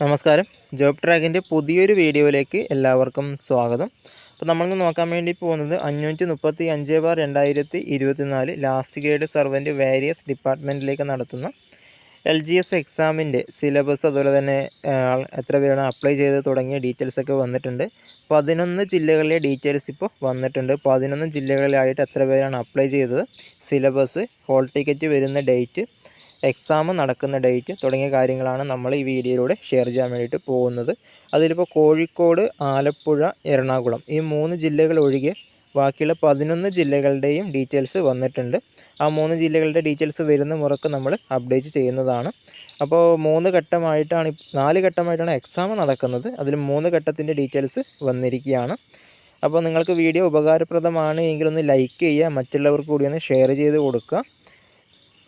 നമസ്കാരം. ജോബ് ട്രാക്കിന്റെ പുതിയൊരു വീഡിയോയിലേക്ക് എല്ലാവർക്കും സ്വാഗതം. അപ്പോൾ നമ്മളിന്ന് നോക്കാൻ വേണ്ടി പോകുന്നത് അഞ്ഞൂറ്റി മുപ്പത്തി അഞ്ച് ബാർ രണ്ടായിരത്തി ഇരുപത്തിനാല് ലാസ്റ്റ് ഗ്രേഡ് സർവന്റ് വേരിയസ് ഡിപ്പാർട്ട്മെന്റിലേക്ക് നടത്തുന്ന എൽ ജി എസ് എക്സാമിന്റെ സിലബസ് അതുപോലെ തന്നെ എത്ര പേരാണ് അപ്ലൈ ചെയ്ത് തുടങ്ങിയ ഡീറ്റെയിൽസ് ഒക്കെ വന്നിട്ടുണ്ട്. പതിനൊന്ന് ജില്ലകളിലെ ഡീറ്റെയിൽസ് ഇപ്പോൾ വന്നിട്ടുണ്ട്. പതിനൊന്ന് ജില്ലകളിലായിട്ട് എത്ര പേരാണ് അപ്ലൈ ചെയ്തത്? സിലബസ് ഹോൾ ടിക്കറ്റ് വരുന്ന ഡേറ്റ് എക്സാം നടക്കുന്ന ഡേറ്റ് തുടങ്ങിയ കാര്യങ്ങളാണ് നമ്മൾ ഈ വീഡിയോയിലൂടെ ഷെയർ ചെയ്യാൻ വേണ്ടിയിട്ട് പോകുന്നത്. അതിലിപ്പോൾ കോഴിക്കോട് ആലപ്പുഴ എറണാകുളം ഈ മൂന്ന് ജില്ലകൾ ഒഴികെ ബാക്കിയുള്ള പതിനൊന്ന് ജില്ലകളുടെയും ഡീറ്റെയിൽസ് വന്നിട്ടുണ്ട്. ആ മൂന്ന് ജില്ലകളുടെ ഡീറ്റെയിൽസ് വരുന്ന മുറക്ക് നമ്മൾ അപ്ഡേറ്റ് ചെയ്യുന്നതാണ്. അപ്പോൾ മൂന്ന് ഘട്ടമായിട്ടാണ് നാല് ഘട്ടമായിട്ടാണ് എക്സാം നടക്കുന്നത്. അതിൽ മൂന്ന് ഘട്ടത്തിന്റെ ഡീറ്റെയിൽസ് വന്നിരിക്കുകയാണ്. അപ്പോൾ നിങ്ങൾക്ക് വീഡിയോ ഉപകാരപ്രദമാണ് എങ്കിലൊന്ന് ലൈക്ക് ചെയ്യുക മറ്റുള്ളവർക്ക് കൂടി ഒന്ന് ഷെയർ ചെയ്ത് കൊടുക്കുക.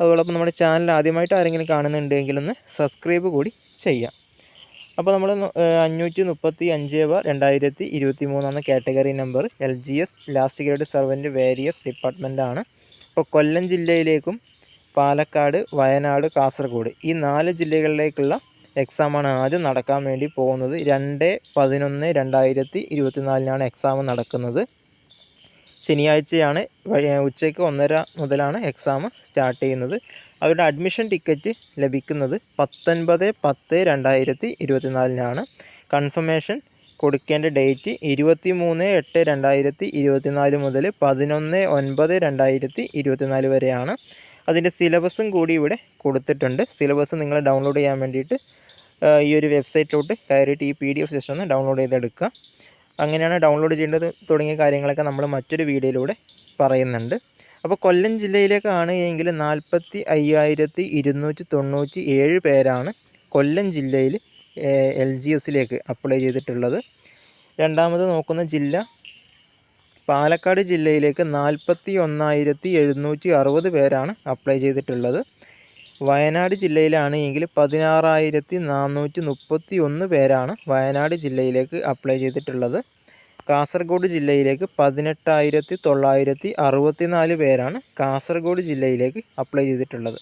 അതോടൊപ്പം നമ്മുടെ ചാനൽ ആദ്യമായിട്ട് ആരെങ്കിലും കാണുന്നുണ്ടെങ്കിൽ ഒന്ന് സബ്സ്ക്രൈബ് കൂടി ചെയ്യാം. അപ്പോൾ നമ്മൾ അഞ്ഞൂറ്റി മുപ്പത്തി അഞ്ച് ബാർ രണ്ടായിരത്തി ഇരുപത്തി മൂന്നാണ് category number L G S last grade servant various ഡിപ്പാർട്ട്മെന്റാണ് ഇപ്പോൾ കൊല്ലം ജില്ലയിലേക്കും പാലക്കാട് വയനാട് കാസർഗോഡ് ഈ നാല് ജില്ലകളിലേക്കുള്ള എക്സാമാണ് ആദ്യം നടക്കാൻ വേണ്ടി പോകുന്നത്. രണ്ട് പതിനൊന്ന് രണ്ടായിരത്തി ഇരുപത്തിനാലിനാണ് എക്സാം നടക്കുന്നത്. ശനിയാഴ്ചയാണ് ഉച്ചയ്ക്ക് ഒന്നര മുതലാണ് എക്സാം സ്റ്റാർട്ട് ചെയ്യുന്നത്. അവരുടെ അഡ്മിഷൻ ടിക്കറ്റ് ലഭിക്കുന്നത് പത്തൊൻപത് പത്ത് രണ്ടായിരത്തി ഇരുപത്തിനാലിനാണ്. കൺഫർമേഷൻ കൊടുക്കേണ്ട ഡേറ്റ് ഇരുപത്തി മൂന്ന് എട്ട് രണ്ടായിരത്തി ഇരുപത്തിനാല് മുതൽ പതിനൊന്ന് ഒൻപത് രണ്ടായിരത്തി ഇരുപത്തിനാല് വരെയാണ്. അതിന്റെ സിലബസും കൂടി ഇവിടെ കൊടുത്തിട്ടുണ്ട്. സിലബസ് നിങ്ങൾ ഡൗൺലോഡ് ചെയ്യാൻ വേണ്ടിയിട്ട് ഈ ഒരു വെബ്സൈറ്റിലോട്ട് കയറിയിട്ട് ഈ പി ഡി എഫ് സെഷൻ ഒന്ന് ഡൗൺലോഡ് ചെയ്തെടുക്കുക. അങ്ങനെയാണ് ഡൗൺലോഡ് ചെയ്യേണ്ടത് തുടങ്ങിയ കാര്യങ്ങളൊക്കെ നമ്മൾ മറ്റൊരു വീഡിയോയിലൂടെ പറയുന്നുണ്ട്. അപ്പോൾ കൊല്ലം ജില്ലയിലേക്കാണ് എങ്കിൽ നാൽപ്പത്തി അയ്യായിരത്തി ഇരുന്നൂറ്റി തൊണ്ണൂറ്റി ഏഴ് പേരാണ് കൊല്ലം ജില്ലയിൽ എൽ ജി എസിലേക്ക് അപ്ലൈ ചെയ്തിട്ടുള്ളത്. രണ്ടാമത് നോക്കുന്ന ജില്ല പാലക്കാട് ജില്ലയിലേക്ക് നാൽപ്പത്തി ഒന്നായിരത്തി എഴുന്നൂറ്റി അറുപത് പേരാണ് അപ്ലൈ ചെയ്തിട്ടുള്ളത്. വയനാട് ജില്ലയിലാണ് എങ്കിൽ പതിനാറായിരത്തി നാനൂറ്റി മുപ്പത്തി ഒന്ന് പേരാണ് വയനാട് ജില്ലയിലേക്ക് അപ്ലൈ ചെയ്തിട്ടുള്ളത്. കാസർഗോഡ് ജില്ലയിലേക്ക് പതിനെട്ടായിരത്തി തൊള്ളായിരത്തി അറുപത്തി നാല് പേരാണ് കാസർഗോഡ് ജില്ലയിലേക്ക് അപ്ലൈ ചെയ്തിട്ടുള്ളത്.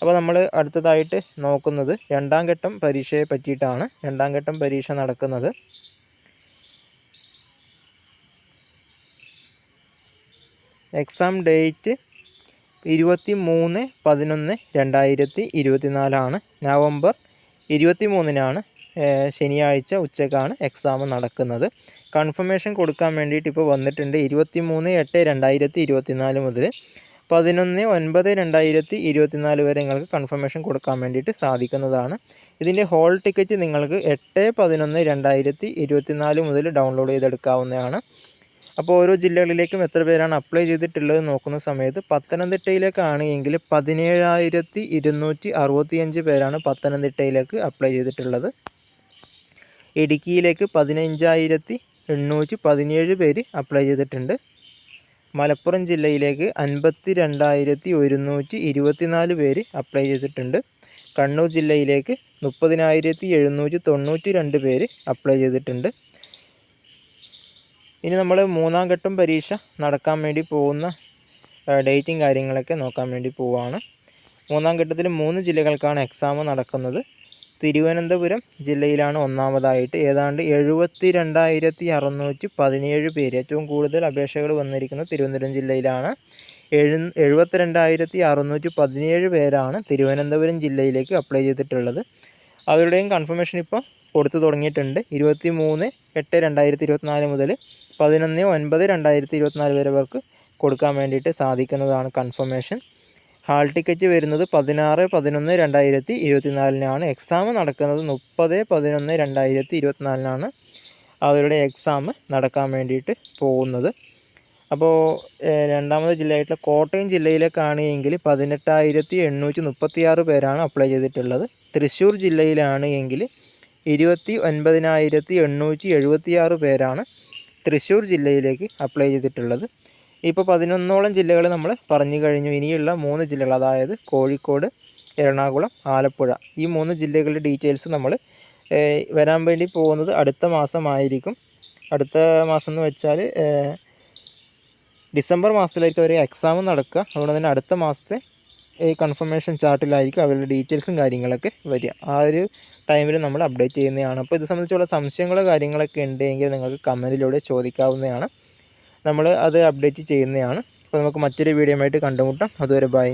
അപ്പോൾ നമ്മൾ അടുത്തതായിട്ട് നോക്കുന്നത് രണ്ടാം ഘട്ടം പരീക്ഷയെ പറ്റിയിട്ടാണ്. രണ്ടാം ഘട്ടം പരീക്ഷ നടക്കുന്നത്. എക്സാം ഡേറ്റ് ഇരുപത്തി മൂന്ന് പതിനൊന്ന് രണ്ടായിരത്തി ഇരുപത്തിനാലാണ് നവംബർ ഇരുപത്തി മൂന്നിനാണ് ശനിയാഴ്ച ഉച്ചക്കാണ് എക്സാം നടക്കുന്നത്. കൺഫർമേഷൻ കൊടുക്കാൻ വേണ്ടിയിട്ട് ഇപ്പോൾ വന്നിട്ടുണ്ട്. ഇരുപത്തി മൂന്ന് എട്ട് രണ്ടായിരത്തി ഇരുപത്തിനാല് മുതൽ പതിനൊന്ന് ഒൻപത് രണ്ടായിരത്തി ഇരുപത്തിനാല് വരെ നിങ്ങൾക്ക് കൺഫർമേഷൻ കൊടുക്കാൻ വേണ്ടിയിട്ട് സാധിക്കുന്നതാണ്. ഇതിന്റെ ഹോൾ ടിക്കറ്റ് നിങ്ങൾക്ക് എട്ട് പതിനൊന്ന് രണ്ടായിരത്തി ഇരുപത്തിനാല് മുതൽ ഡൗൺലോഡ് ചെയ്തെടുക്കാവുന്നതാണ്. അപ്പോൾ ഓരോ ജില്ലകളിലേക്കും എത്ര പേരാണ് അപ്ലൈ ചെയ്തിട്ടുള്ളത് നോക്കുന്ന സമയത്ത് പത്തനംതിട്ടയിലേക്കാണ് എങ്കിൽ പതിനേഴായിരത്തി ഇരുന്നൂറ്റി അറുപത്തിയഞ്ച് പേരാണ് പത്തനംതിട്ടയിലേക്ക് അപ്ലൈ ചെയ്തിട്ടുള്ളത്. ഇടുക്കിയിലേക്ക് പതിനഞ്ചായിരത്തി എണ്ണൂറ്റി പതിനേഴ് പേര് അപ്ലൈ ചെയ്തിട്ടുണ്ട്. മലപ്പുറം ജില്ലയിലേക്ക് അൻപത്തി രണ്ടായിരത്തി ഒരുന്നൂറ്റി ഇരുപത്തിനാല് പേര് അപ്ലൈ ചെയ്തിട്ടുണ്ട്. കണ്ണൂർ ജില്ലയിലേക്ക് മുപ്പതിനായിരത്തി എഴുന്നൂറ്റി തൊണ്ണൂറ്റി രണ്ട് പേര് അപ്ലൈ ചെയ്തിട്ടുണ്ട്. ഇനി നമ്മൾ മൂന്നാം ഘട്ടം പരീക്ഷ നടക്കാൻ വേണ്ടി പോകുന്ന ഡേറ്റും കാര്യങ്ങളൊക്കെ നോക്കാൻ വേണ്ടി പോവുകയാണ് മൂന്നാം ഘട്ടത്തിൽ മൂന്ന് ജില്ലകൾക്കാണ് എക്സാം നടക്കുന്നത്. തിരുവനന്തപുരം ജില്ലയിലാണ് ഒന്നാമതായിട്ട്. ഏതാണ്ട് എഴുപത്തി രണ്ടായിരത്തി അറുന്നൂറ്റി പതിനേഴ് പേര്. ഏറ്റവും കൂടുതൽ അപേക്ഷകൾ വന്നിരിക്കുന്നത് തിരുവനന്തപുരം ജില്ലയിലാണ്. എഴു എഴുപത്തിരണ്ടായിരത്തി അറുന്നൂറ്റി പതിനേഴ് പേരാണ് തിരുവനന്തപുരം ജില്ലയിലേക്ക് അപ്ലൈ ചെയ്തിട്ടുള്ളത്. അവരുടെയും കൺഫർമേഷൻ ഇപ്പോൾ കൊടുത്തു തുടങ്ങിയിട്ടുണ്ട്. ഇരുപത്തി മൂന്ന് എട്ട് രണ്ടായിരത്തി ഇരുപത്തിനാല് മുതൽ പതിനൊന്ന് ഒൻപത് രണ്ടായിരത്തി ഇരുപത്തിനാല് വരെ അവർക്ക് കൊടുക്കാൻ വേണ്ടിയിട്ട് സാധിക്കുന്നതാണ് കൺഫർമേഷൻ ഹാൾ ടിക്കറ്റ് വരുന്നത് പതിനാറ് പതിനൊന്ന് രണ്ടായിരത്തി ഇരുപത്തിനാലിനാണ്. എക്സാം നടക്കുന്നത് മുപ്പത് പതിനൊന്ന് രണ്ടായിരത്തി ഇരുപത്തിനാലിനാണ് അവരുടെ എക്സാം നടക്കാൻ വേണ്ടിയിട്ട് പോകുന്നത്. അപ്പോൾ രണ്ടാമത് ജില്ലയായിട്ടുള്ള കോട്ടയം ജില്ലയിലേക്കാണ് എങ്കിൽ പതിനെട്ടായിരത്തി എണ്ണൂറ്റി മുപ്പത്തി ആറ് പേരാണ് അപ്ലൈ ചെയ്തിട്ടുള്ളത്. തൃശ്ശൂർ ജില്ലയിലാണ് എങ്കിൽ ഇരുപത്തി ഒൻപതിനായിരത്തി എണ്ണൂറ്റി എഴുപത്തി ആറ് പേരാണ് തൃശ്ശൂർ ജില്ലയിലേക്ക് അപ്ലൈ ചെയ്തിട്ടുള്ളത്. ഇപ്പോൾ പതിനൊന്നോളം ജില്ലകൾ നമ്മൾ പറഞ്ഞു കഴിഞ്ഞു. ഇനിയുള്ള മൂന്ന് ജില്ലകൾ അതായത് കോഴിക്കോട് എറണാകുളം ആലപ്പുഴ. ഈ മൂന്ന് ജില്ലകളുടെ ഡീറ്റെയിൽസ് നമ്മൾ വരാൻ വേണ്ടി പോകുന്നത് അടുത്ത മാസമായിരിക്കും. അടുത്ത മാസം എന്ന് വെച്ചാൽ ഡിസംബർ മാസത്തിലേക്ക് അവർ എക്സാം നടക്കുക. അതുകൊണ്ട് തന്നെ അടുത്ത മാസത്തെ കൺഫർമേഷൻ ചാർട്ടിലായിരിക്കും അവരുടെ ഡീറ്റെയിൽസും കാര്യങ്ങളൊക്കെ വരിക. ആ ഒരു ടൈമിൽ നമ്മൾ അപ്ഡേറ്റ് ചെയ്യുന്നതാണ്. അപ്പോൾ ഇത് സംബന്ധിച്ചുള്ള സംശയങ്ങളോ കാര്യങ്ങളൊക്കെ ഉണ്ടെങ്കിൽ നിങ്ങൾക്ക് കമന്റിലൂടെ ചോദിക്കാവുന്നതാണ്. നമ്മൾ അത് അപ്ഡേറ്റ് ചെയ്യുന്നതാണ്. അപ്പോൾ നമുക്ക് മറ്റൊരു വീഡിയോ ആയിട്ട് കണ്ടുമുട്ടാം. അതുവരെ ബൈ